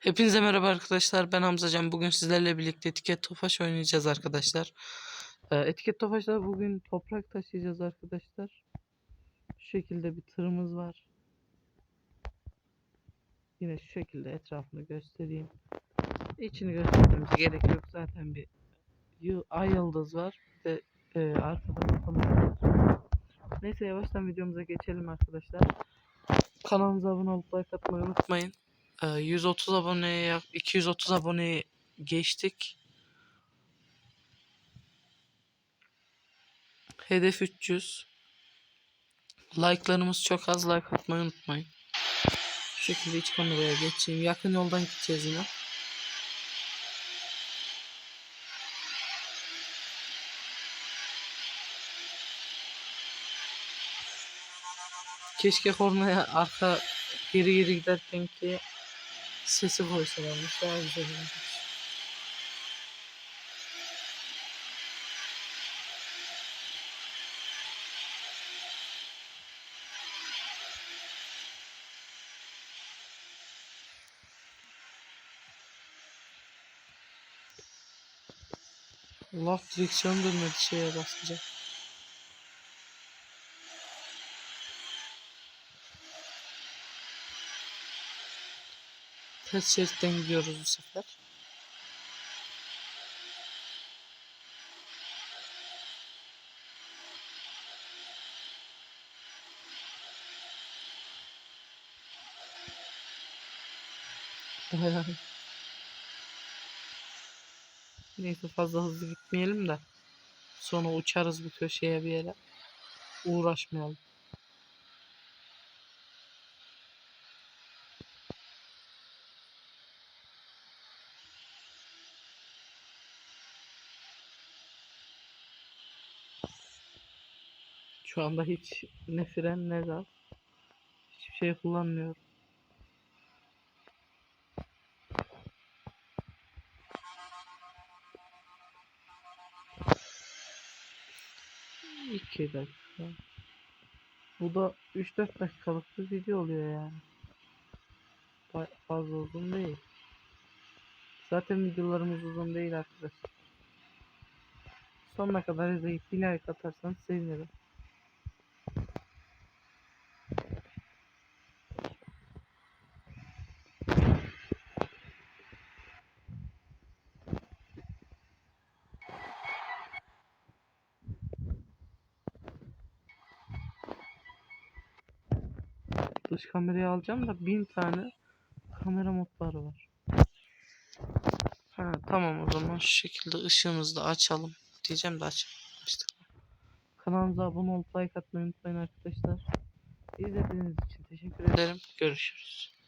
Hepinize merhaba arkadaşlar. Ben Hamzacan. Bugün sizlerle birlikte etiket tofaş oynayacağız arkadaşlar. Ee, etiket tofaşta bugün toprak taşıyacağız arkadaşlar. Şu şekilde bir tırımız var. Yine şu şekilde etrafını göstereyim. İçini göstermemize gerek yok. Zaten bir ay yıldız var. Bir de e, arkada. Neyse yavaştan videomuza geçelim arkadaşlar. Kanalımıza abone olup like atmayı unutmayın. Ee, 130 aboneye yak- 230 aboneye geçtik. Hedef 300. Like'larımız çok az. Like atmayı unutmayın. Şu şekilde iç kameraya geçeyim. Yakın yoldan gideceğiz yine. Keşke kornaya arka geri geri giderken ki sesi koysalarmış daha güzel olurmuş. Allah direksiyon dönmedi şeye basınca. Ters şeritten gidiyoruz bu sefer. Neyse fazla hızlı gitmeyelim de. Sonra uçarız bir köşeye bir yere. Uğraşmayalım. Şu anda hiç ne fren ne gaz. Hiçbir şey kullanmıyorum. İki dakika. Bu da 3-4 dakikalık bir video oluyor yani. Fazla uzun değil. Zaten videolarımız uzun değil arkadaşlar. Sonuna kadar izleyip bir like atarsanız sevinirim. Dış kamerayı alacağım da bin tane kamera modları var. Ha tamam o zaman şu şekilde ışığımızı da açalım. Diyeceğim de açmıştık. Kanalımıza abone olup like atmayı unutmayın arkadaşlar. İzlediğiniz için teşekkür ederim. Görüşürüz.